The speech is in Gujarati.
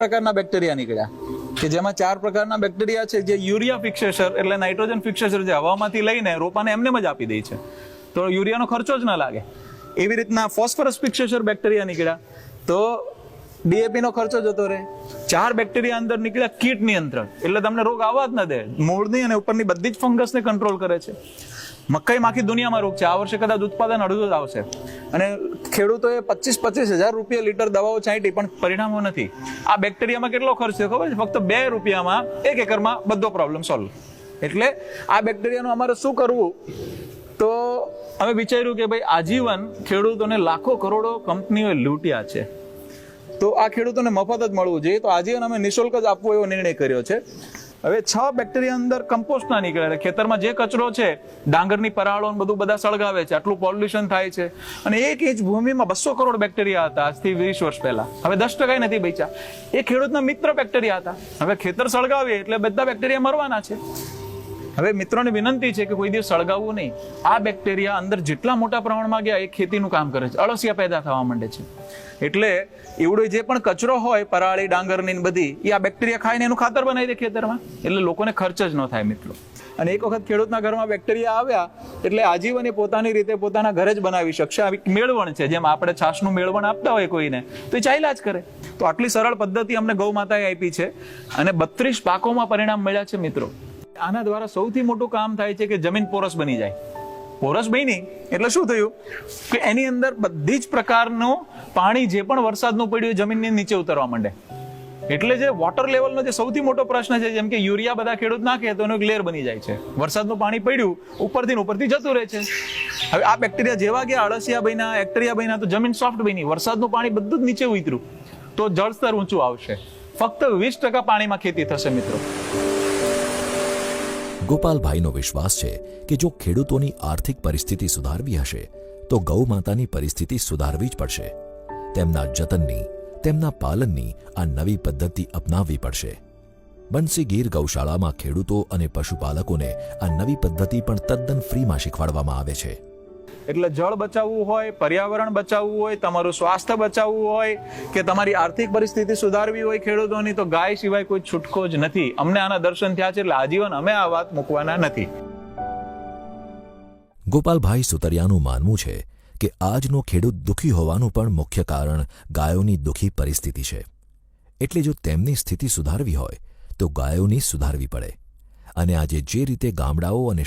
પ્રકારના બેક્ટેરિયા નીકળ્યા. કે જેમાં ચાર પ્રકારના બેક્ટેરિયા છે, જે યુરિયા ફિક્સેસર એટલે નાઇટ્રોજન ફિક્સેસર જે હવામાંથી લઈને રોપાને એમને જ આપી દે છે. તો યુરિયાનો ખર્ચો જ ન લાગે. એવી રીતના ફોસ્ફરસ ફિક્સેસર બેક્ટેરિયા નીકળ્યા. તો ડીએપીનો ખર્ચો જતો રહે. ચાર બેક્ટેરિયા અંદર નીકળ્યા કીટ નિયંત્રણ. એટલે તમને રોગ આવવા જ ન દે. મૂળની અને ઉપરની બધી જ ફંગસને કંટ્રોલ કરે છે. મકાઈ આખી દુનિયામાં રોગ છે. આ વર્ષે કદાચ ઉત્પાદન અડધું જ આવશે. અને ખેડૂતોએ પચીસ પચીસ હજાર રૂપિયા લીટર દવાઓ છાંટી, પણ પરિણામો નથી. આ બેક્ટેરિયામાં કેટલો ખર્ચ છે ખબર છે? ફક્ત બે રૂપિયામાં એક એકરમાં બધો પ્રોબ્લેમ સોલ્વ એટલે આ બેક્ટેરિયાનું અમારે શું કરવું? તો અમે વિચાર્યું કે ભાઈ આજીવન ખેડૂતોને લાખો કરોડો કંપનીઓએ લૂંટ્યા છે. તો આ ખેડૂતોને મફત જ મળવું જોઈએ. તો આજે અમે નિઃશુલ્ક જ આપવો એવો નિર્ણય કર્યો છે. હવે છ બેક્ટેરિયા અંદર કમ્પોસ્ટ ના નીકળે એટલે ખેતરમાં જે કચરો છે, ડાંગરની પરાળો બધું બધા સળગાવે છે. આટલું પોલ્યુશન થાય છે. અને એક ઇંચ ભૂમિમાં બસો કરોડ બેક્ટેરિયા હતા આજથી વીસ વર્ષ પહેલા. હવે દસ ટકા નથી બચ્યા. એ ખેડૂતના મિત્ર બેક્ટેરિયા હતા. હવે ખેતર સળગાવીએ એટલે બધા બેક્ટેરિયા મરવાના છે. હવે મિત્રોને વિનંતી છે કે કોઈ દિવસ સળગાવવું નહીં. આ બેક્ટેરિયા અંદર જેટલા મોટા પ્રમાણમાં ગયા, એ ખેતીનું કામ કરે છે. અળસિયા પેદા થવા માંડે છે. એટલે એવડો જે પણ કચરો હોય, પરાળી, ડાંગરની બધી, એ આ બેક્ટેરિયા ખાઈને એનું ખાતર બનાવી દે ખેતરમાં. એટલે લોકોને ખર્ચ જ ન થાય મિત્રો. અને એક વખત ખેડૂતના ઘરમાં બેક્ટેરિયા આવ્યા, એટલે આજીવન એ પોતાની રીતે પોતાના ઘરે જ બનાવી શકશે. આવી મેળવણ છે, જેમ આપણે છાશનું મેળવણ આપતા હોય કોઈને, તો એ ચાલ્યા જ કરે. તો આટલી સરળ પદ્ધતિ અમને ગૌ માતાએ આપી છે. અને બત્રીસ પાકોમાં પરિણામ મળ્યા છે મિત્રો. આના દ્વારા સૌથી મોટું કામ થાય છે કે જમીન પોરસ બની જાય. પોરસ બની એટલે શું થયું? કે એની અંદર બધી જ પ્રકારનું પાણી જે પણ વરસાદનું પડ્યું જમીનની નીચે ઉતરવા માંડે. એટલે જે વોટર લેવલનો જે સૌથી મોટો પ્રશ્ન છે, જેમ કે યુરિયા બધા ખેડૂત નાખે, તો એનો એક બની જાય છે. વરસાદનું પાણી પડ્યું, ઉપરથી ઉપરથી જતું રહે છે. હવે આ બેક્ટેરિયા જેવા કે અળસિયા બન્યા, એક્ટેરિયા બન્યા, તો જમીન સોફ્ટ બની. વરસાદનું પાણી બધું જ નીચે ઉતર્યું. તો જળસ્તર ઊંચું આવશે. ફક્ત વીસ ટકા પાણીમાં ખેતી થશે, મિત્રો. ગોપાલભાઈનો વિશ્વાસ છે કે જો ખેડૂતોની આર્થિક પરિસ્થિતિ સુધારવી હશે, તો ગૌ માતાની પરિસ્થિતિ સુધારવી જ પડશે. તેમના જતનની, તેમના પાલનની આ નવી પદ્ધતિ અપનાવવી પડશે. બંસી ગીર ગૌશાળામાં ખેડૂતો અને પશુપાલકોને આ નવી પદ્ધતિ પણ તદ્દન ફ્રીમાં શીખવાડવામાં આવે છે. એટલે જળ બચાવવું હોય, પર્યાવરણ બચાવવું હોય, તમારું સ્વાસ્થ્ય બચાવવું હોય, કે તમારી આર્થિક પરિસ્થિતિ સુધારવી હોય ખેડૂતોની, તો ગાય સિવાય કોઈ છૂટકો જ નથી. અમને આના દર્શન થયા છે એટલે આજીવન અમે આ વાત મૂકવાના નથી. ગોપાલભાઈ સુતરિયાનું માનવું છે કે આજનો ખેડૂત દુઃખી હોવાનું પણ મુખ્ય કારણ ગાયોની દુઃખી પરિસ્થિતિ છે. એટલે જો તેમની સ્થિતિ સુધારવી હોય, તો ગાયોની સુધારવી પડે. અને આજે જે રીતે ગામડાઓ અને